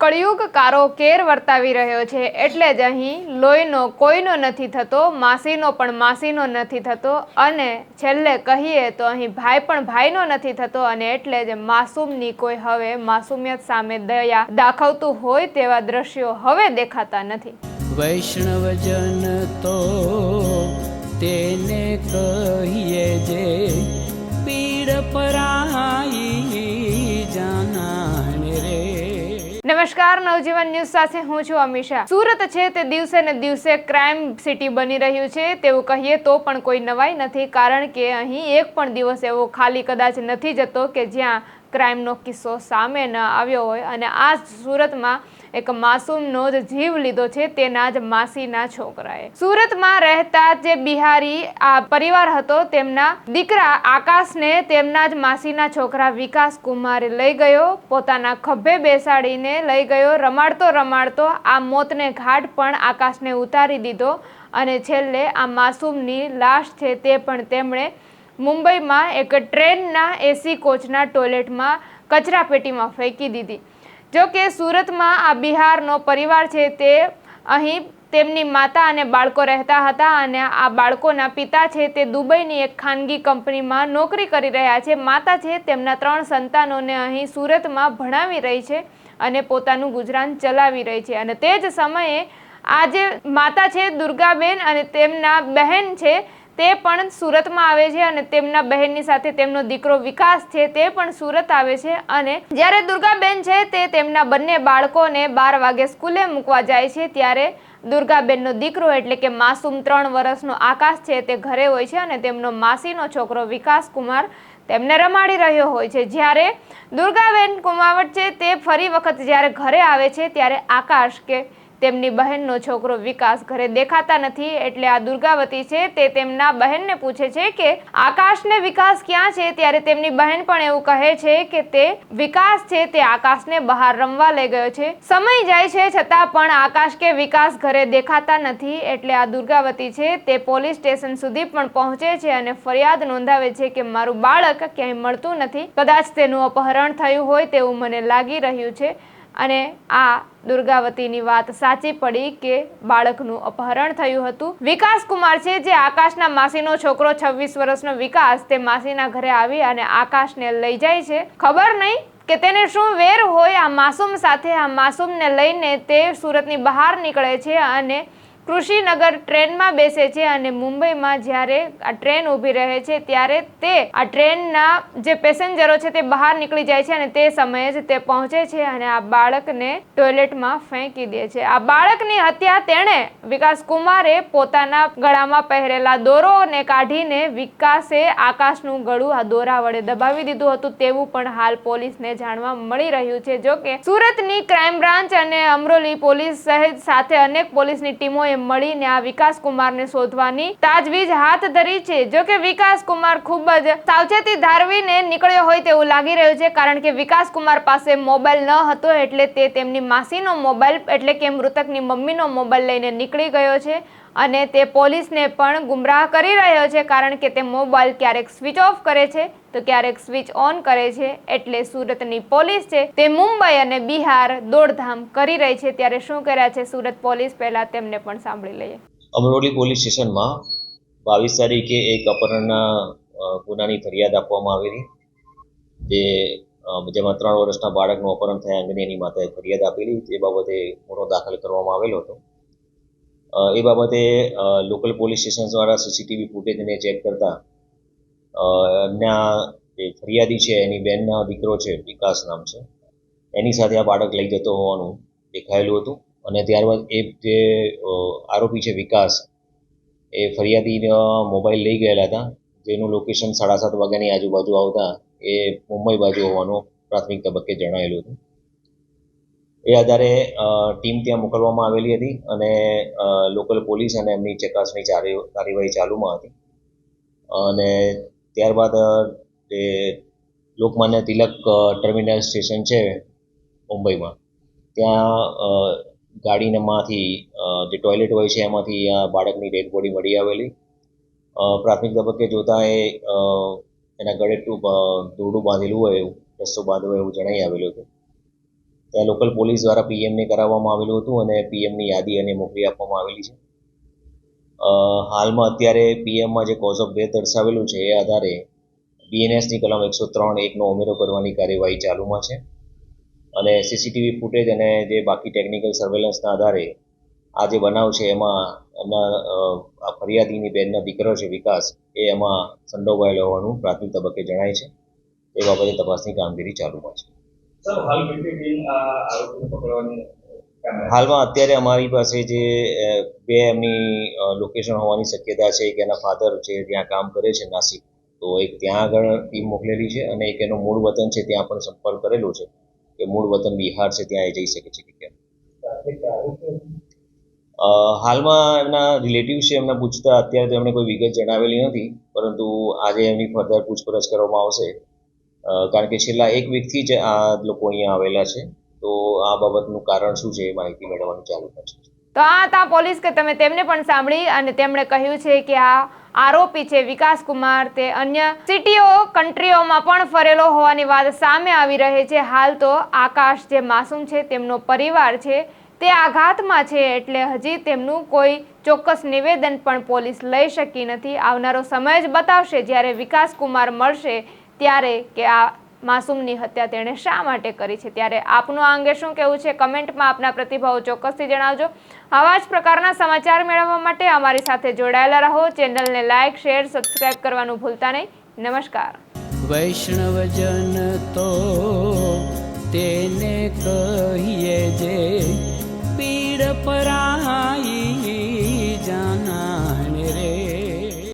કળિયુગ કારો કેર વર્તાવી રહ્યો છે એટલે જ અહીં લોહીનો કોઈનો નથી થતો, માસીનો પણ માસીનો નથી થતો અને છેલ્લે કહીએ તો અહીં ભાઈ પણ ભાઈનો નથી થતો અને એટલે જ માસૂમની કોઈ હવે માસુમિયત સામે દયા દાખવતું હોય તેવા દ્રશ્યો હવે દેખાતા નથી. વૈષ્ણવજન તો તેને કહીએ જે પીડ પરાઈ નમસ્કાર, નવજીવન ન્યૂઝ સાથે હું છું અમીષા. સુરત છે તે દિવસે ને દિવસે ક્રાઇમ સિટી બની રહ્યું છે, તેવું કહીએ તો પણ કોઈ નવાઈ નથી, કારણ કે અહીં એક પણ દિવસ એવો ખાલી કદાચ નથી જતો કે જ્યાં ક્રાઇમનો કિસ્સો સામે ન આવ્યો હોય. અને આ સુરતમાં એક માસૂમનો જ જીવ લીધો છે, તેના જ માસીના છોકરાએ. સુરતમાં રહેતા જે બિહારી આ પરિવાર હતો, તેમના દીકરા આકાશને તેમના જ માસીના છોકરા વિકાસ કુમારે લઈ ગયો, પોતાના ખભે બેસાડીને લઈ ગયો, રમાડતો રમાડતો આ મોતને ઘાટ પણ આકાશને ઉતારી દીધો અને છેલ્લે આ માસૂમની લાશ છે તે પણ તેમણે મુંબઈમાં એક ટ્રેનના એસી કોચના ટોયલેટમાં કચરાપેટીમાં ફેંકી દીધી. જો કે સુરતમાં આ બિહારનો પરિવાર છે તે, અહીં તેમની માતા અને બાળકો રહેતા હતા અને આ બાળકોના પિતા છે તે દુબઈની એક ખાનગી કંપનીમાં નોકરી કરી રહ્યા છે. માતા છે તેમના ત્રણ સંતાનોને અહીં સુરતમાં ભણાવી રહી છે અને પોતાનું ગુજરાન ચલાવી રહી છે. અને તે જ સમયે આ જે માતા છે દુર્ગાબેન અને તેમના બહેન છે તે પણ સુરતમાં આવે છે અને તેમના બહેનની સાથે તેમનો દીકરો વિકાસ છે, તે પણ સુરત આવે છે અને જ્યારે દુર્ગાબેન છે તે તેમના બંને બાળકોને બાર વાગે સ્કૂલે મૂકવા જાય છે, ત્યારે દુર્ગાબેનનો દીકરો એટલે કે માસૂમ ત્રણ વર્ષનો આકાશ છે તે ઘરે હોય છે અને તેમનો માસીનો છોકરો વિકાસ કુમાર તેમને રમાડી રહ્યો હોય છે. જ્યારે દુર્ગાબેન કુમાવટ છે તે ફરી વખત જ્યારે ઘરે આવે છે, ત્યારે આકાશ કે તેમની બહેનનો છોકરો વિકાસ ઘરે દેખાતા નથી એટલે આ દુર્ગાવતી છે તે તેમના બહેનને પૂછે છે કે આકાશને વિકાસ ક્યાં છે? ત્યારે તેમની બહેન પણ એવું કહે છે કે તે વિકાસ છે, તે આકાશને બહાર રમવા લઈ ગયો છે. સમય જાય છે છતાં પણ આકાશ કે વિકાસ ઘરે દેખાતા નથી એટલે આ દુર્ગાવતી છે તે પોલીસ સ્ટેશન સુધી પણ પહોંચે છે અને ફરિયાદ નોંધાવે છે કે મારું બાળક ક્યાંય મળતું નથી. કદાચ તેનું અપહરણ થયું હોય તેવું મને લાગી રહ્યું છે. અને આ દુર્ગાવતીની વાત સાચી પડી કે બાળકનું અપહરણ થયું હતું. વિકાસ કુમાર છે, જે આકાશના માસીનો છોકરો છવ્વીસ વર્ષનો વિકાસ, તે માસીના ઘરે આવી અને આકાશને લઈ જાય છે. ખબર નહીં કે તેને શું વેર હોય આ માસૂમ સાથે, આ માસૂમને લઈને તે સુરતની બહાર નીકળે છે અને કૃષિનગર ટ્રેનમાં બેસે છે અને મુંબઈમાં જ્યારે આ ટ્રેન ઊભી રહે છે, ત્યારે તે આ ટ્રેનના જે પેસેન્જરો છે તે બહાર નીકળી જાય છે અને તે સમયે જ તે પહોંચે છે અને આ બાળકને ટોયલેટમાં ફેંકી દે છે. આ બાળકની હત્યા તેણે વિકાસ પોતાના ગળામાં પહેરેલા દોરોને કાઢીને વિકાસે આકાશનું ગળું આ દોરા વડે દબાવી દીધું હતું. તેવું પણ હાલ પોલીસને જાણવા મળી રહ્યું છે. જો કે સુરતની ક્રાઇમ બ્રાન્ચ અને અમરોલી પોલીસ સહિત સાથે અનેક પોલીસની ટીમોએ મળીને આ વિકાસ કુમારને શોધવાની તાજવીજ હાથ ધરી છે. જો કે વિકાસ કુમાર ખૂબ જ સાવચેતી ધારવીને નીકળ્યો હોય તેવું લાગી રહ્યું છે, કારણ કે વિકાસ કુમાર પાસે મોબાઈલ ન હતો એટલે તે તેમની માસીનો મોબાઈલ એટલે કે મૃતકની મમ્મીનો મોબાઈલ લઈને નીકળી ગયો છે. અને તે પોલીસને પણ ગુમરાહ કરી રહ્યો છે કારણ કે તે મોબાઈલ ક્યારેક સ્વિચ ઓફ કરે છે તો ક્યારેક સ્વિચ ઓન કરે છે એટલે સુરતની પોલીસ છે તે મુંબઈ અને બિહાર દોડધામ કરી રહી છે. ત્યારે શું કર્યા છે સુરત પોલીસ? પહેલા તેમને પણ સાંભળી લઈએ. અમરોલી પોલીસ સ્ટેશનમાં બાવીસ તારીખે એક અપહરણના ગુનાની ફરિયાદ આપવામાં આવેલી, જે જેમાં ત્રણ વર્ષના બાળકનું અપહરણ થયા અંગેની એની માતાએ ફરિયાદ આપેલી. તે બાબતે ગુનો દાખલ કરવામાં આવેલો હતો. એ બાબતે લોકલ પોલીસ સ્ટેશન દ્વારા સીસીટીવી ફૂટેજને ચેક કરતા એમના જે ફરિયાદી છે, એની બેનના દીકરો છે, વિકાસ નામ છે, એની સાથે આ બાળક લઈ જતો હોવાનું દેખાયેલું હતું. અને ત્યારબાદ એ જે આરોપી છે, વિકાસ, એ ફરિયાદીનો મોબાઈલ લઈ ગયેલા હતા. જેનું લોકેશન સાડા સાત વાગ્યાની આજુબાજુ આવતા, એ મુંબઈ બાજુ હોવાનું પ્રાથમિક તબક્કે જણાયેલું હતું. એ આધારે ટીમ ત્યાં મોકલવામાં આવેલી હતી અને લોકલ પોલીસ અને એમની ચકાસણી કાર્યવાહી ચાલુમાં હતી. અને ત્યારબાદ એ લોકમાન્ય તિલક ટર્મિનલ સ્ટેશન છે મુંબઈમાં. ત્યાં ગાડીનામાંથી જે ટોયલેટ હોય છે એમાંથી આ બાળકની ડેડ બોડી મળી આવેલી. પ્રાથમિક તબક્કે જોતાં એ એના ગળે દોરડું બાંધેલું હોય એવું, રસ્તો બાંધ્યો એવું જણાઈ આવેલું હતું. ત્યાં લોકલ પોલીસ દ્વારા પીએમને કરાવવામાં આવેલું હતું અને પીએમની યાદી અને મોકલી આપવામાં આવેલી છે. હાલમાં અત્યારે પીએમમાં જે કોઝ ઓફ ડેથ દર્શાવેલું છે એ આધારે બીએનએસની કલમ એકસો ત્રણ એકનો ઉમેરો કરવાની કાર્યવાહી ચાલુમાં છે. અને સીસીટીવી ફૂટેજ અને જે બાકી ટેકનિકલ સર્વેલન્સના આધારે આ જે બનાવ છે એમાં એમના આ ફરિયાદીની બેનના દીકરો છે વિકાસ એ એમાં સંડોવાયેલો હોવાનું પ્રાથમિક તબક્કે જણાય છે. એ બાબતે તપાસની કામગીરી ચાલુમાં છે. હાલમાં અત્યારે અમારી પાસે જે બે એમની લોકેશન હોવાની શક્યતા છે એક એના ફાધર છે ત્યાં કામ કરે છે નાસિક. તો એક ત્યાં આગળ ટીમ મોકલેલી છે અને એક એનો મૂળ વતન છે ત્યાં પણ સંપર્ક કરેલો છે. કે મૂળ વતન બિહાર છે ત્યાં એ જઈ શકે છે કે કેમ. હાલમાં એમના રિલેટિવ છે એમને પૂછતા અત્યારે તો એમણે કોઈ વિગત જણાવેલી નથી પરંતુ આજે એમની ફર્ધર પૂછપરછ કરવામાં આવશે. કારણ કે છેલ્લા એક વીકથી જ આ લોકો અહીંયા આવેલા છે. તો આ બાબતનું કારણ શું છે એ માહિતી મેળવવાનું ચાલુ કરશે તો આ હતા પોલીસ કે તમે તેમને પણ સાંભળી અને તેમણે કહ્યું છે કે આ આરોપી છે વિકાસ કુમાર તે અન્ય સિટીઓ કન્ટ્રીઓમાં પણ ફરેલો હોવાની વાત સામે આવી રહી છે. હાલ તો આકાશ જે માસૂમ છે તેમનો પરિવાર છે તે આઘાતમાં છે એટલે હજી તેમનું કોઈ ચોક્કસ નિવેદન પણ પોલીસ લઈ શકી નથી. આવનારો સમય જ બતાવશે જ્યારે વિકાસ કુમાર મળશે ત્યારે કે આ માસૂમની હત્યા તેણે શા માટે કરી છે? ત્યારે આપનું આ અંગે શું કહેવું છે? કમેન્ટમાં આપના પ્રતિભાવો ચોક્કસથી જણાવજો. આવા જ પ્રકારના સમાચાર મેળવવા માટે અમારી સાથે જોડાયેલા રહો. ચેનલને લાઇક શેર, સબસ્ક્રાઇબ કરવાનું ભૂલતા નહીં. નમસ્કાર. વૈષ્ણવજન તો તેને કહીએ જે પીડ પરાઈ